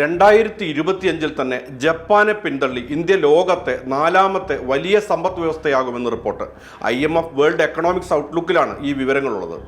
രണ്ടായിരത്തി ഇരുപത്തിയഞ്ചിൽ തന്നെ ജപ്പാനെ പിന്തള്ളി ഇന്ത്യ ലോകത്തെ നാലാമത്തെ വലിയ സമ്പദ് വ്യവസ്ഥയാകുമെന്ന് report. I M F world economics ഔട്ട്ലുക്കിലാണ് ഈ വിവരങ്ങളുള്ളത്.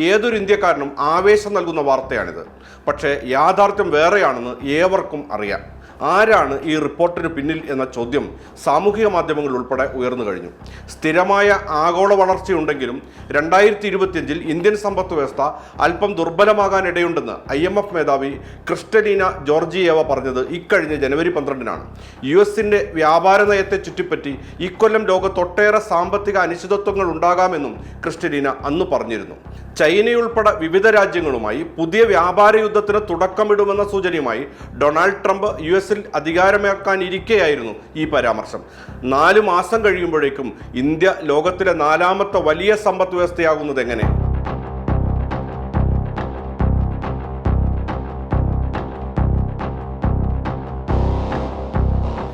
ഏതൊരു ഇന്ത്യക്കാരനും ആവേശം നൽകുന്ന വാർത്തയാണിത്. പക്ഷേ യാഥാർത്ഥ്യം വേറെയാണെന്ന് ഏവർക്കും അറിയാം. ആരാണ് ഈ റിപ്പോർട്ടിന് പിന്നിൽ എന്ന ചോദ്യം സാമൂഹിക മാധ്യമങ്ങൾ ഉൾപ്പെടെ ഉയർന്നു കഴിഞ്ഞു. സ്ഥിരമായ ആഗോള വളർച്ചയുണ്ടെങ്കിലും രണ്ടായിരത്തി ഇരുപത്തിയഞ്ചിൽ ഇന്ത്യൻ സമ്പദ് വ്യവസ്ഥ അല്പം ദുർബലമാകാനിടയുണ്ടെന്ന് ഐ എം എഫ് മേധാവി ക്രിസ്റ്റലീന ജോർജിയേവ പറഞ്ഞത് ഇക്കഴിഞ്ഞ ജനുവരി പന്ത്രണ്ടിനാണ്. യു എസിന്റെ വ്യാപാര നയത്തെ ചുറ്റിപ്പറ്റി ഇക്കൊല്ലം ലോകത്തൊട്ടേറെ സാമ്പത്തിക അനിശ്ചിതത്വങ്ങൾ ഉണ്ടാകാമെന്നും ക്രിസ്റ്റലീന അന്ന് പറഞ്ഞിരുന്നു. ചൈനയുൾപ്പെടെ വിവിധ രാജ്യങ്ങളുമായി പുതിയ വ്യാപാര യുദ്ധത്തിന് തുടക്കമിടുമെന്ന സൂചനയുമായി ഡൊണാൾഡ് ട്രംപ് യു എസിൽ അധികാരമേക്കാനിരിക്കെയായിരുന്നു ഈ പരാമർശം. നാല് മാസം കഴിയുമ്പോഴേക്കും ഇന്ത്യ ലോകത്തിലെ നാലാമത്തെ വലിയ സമ്പദ് വ്യവസ്ഥയാകുന്നത് എങ്ങനെ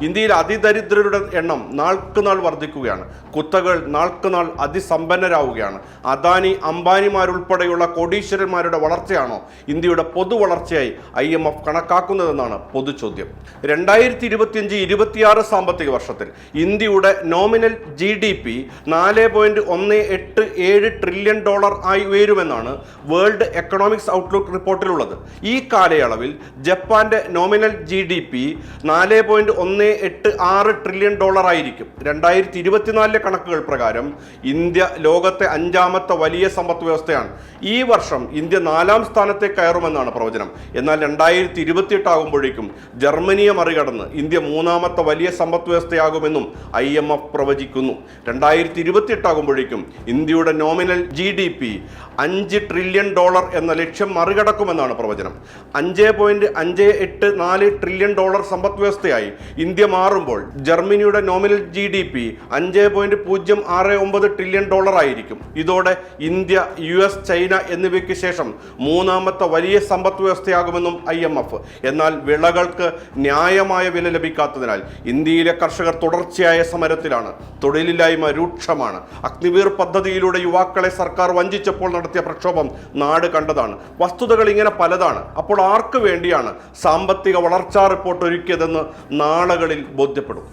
ഇന്ത്യയിൽ അതിദരിദ്രരുടെ എണ്ണം നാൾക്കുനാൾ വർദ്ധിക്കുകയാണ്. കുത്തകൾ നാൾക്കുനാൾ അതിസമ്പന്നരാവുകയാണ്. അദാനി അംബാനിമാരുൾപ്പെടെയുള്ള കോടീശ്വരന്മാരുടെ വളർച്ചയാണോ ഇന്ത്യയുടെ പൊതു വളർച്ചയായി ഐ എം എഫ് കണക്കാക്കുന്നതെന്നാണ് പൊതു ചോദ്യം. രണ്ടായിരത്തി ഇരുപത്തിയഞ്ച് ഇരുപത്തിയാറ് സാമ്പത്തിക വർഷത്തിൽ ഇന്ത്യയുടെ നോമിനൽ ജി ഡി പി നാല് പോയിന്റ് ഒന്ന് എട്ട് ഏഴ് ട്രില്യൺ ഡോളർ ആയി ഉയരുമെന്നാണ് വേൾഡ് എക്കണോമിക്സ് ഔട്ട്ലുക്ക് റിപ്പോർട്ടിലുള്ളത്. ഈ കാലയളവിൽ ജപ്പാന്റെ നോമിനൽ ജി ഡി പി നാല് പോയിന്റ് ഒന്ന് എട്ട് ആറ് ട്രില്യൺ ഡോളർ ആയിരിക്കും. രണ്ടായിരത്തി ഇരുപത്തിനാലിലെ കണക്കുകൾ പ്രകാരം ഇന്ത്യ ലോകത്തെ അഞ്ചാമത്തെ വലിയ സമ്പദ് വ്യവസ്ഥയാണ്. ഈ വർഷം ഇന്ത്യ നാലാം സ്ഥാനത്തെ കയറുമെന്നാണ് പ്രവചനം. എന്നാൽ രണ്ടായിരത്തി ആകുമ്പോഴേക്കും ജർമ്മനിയെ മറികടന്ന് ഇന്ത്യ മൂന്നാമത്തെ വലിയ സമ്പദ് വ്യവസ്ഥയാകുമെന്നും ഐ എം എഫ് പ്രവചിക്കുന്നു. രണ്ടായിരത്തി ആകുമ്പോഴേക്കും ഇന്ത്യയുടെ നോമിനൽ ജി ഡി പി അഞ്ച് ട്രില്യൺ ഡോളർ എന്ന ലക്ഷ്യം മറികടക്കുമെന്നാണ് പ്രവചനം. അഞ്ച് പോയിന്റ് അഞ്ച് എട്ട് നാല് ട്രില്യൺ ഡോളർ സമ്പദ് വ്യവസ്ഥയായി ഇന്ത്യ മാറുമ്പോൾ ജർമ്മനിയുടെ നോമിനൽ ജി ഡി പി അഞ്ച് പോയിന്റ് പൂജ്യം ആറ് ഒമ്പത് ട്രില്യൺ ഡോളർ ആയിരിക്കും. ഇതോടെ ഇന്ത്യ യു എസ് ചൈന എന്നിവയ്ക്ക് ശേഷം മൂന്നാമത്തെ വലിയ സമ്പദ് വ്യവസ്ഥയാകുമെന്നും ഐ എം എഫ് എന്നാൽ വിളകൾക്ക് ന്യായമായ വില ലഭിക്കാത്തതിനാൽ ഇന്ത്യയിലെ കർഷകർ തുടർച്ചയായ സമരത്തിലാണ്. തൊഴിലില്ലായ്മ രൂക്ഷമാണ്. അഗ്നിവീർ പദ്ധതിയിലൂടെ യുവാക്കളെ സർക്കാർ വഞ്ചിച്ചപ്പോൾ നടത്തിയ പ്രക്ഷോഭം നാട് കണ്ടതാണ്. വസ്തുതകൾ ഇങ്ങനെ പലതാണ്. അപ്പോൾ ആർക്ക് വേണ്ടിയാണ് സാമ്പത്തിക വളർച്ചാ റിപ്പോർട്ട് ഒരുക്കിയതെന്ന് നാളുകളിൽ ബോധ്യപ്പെടും.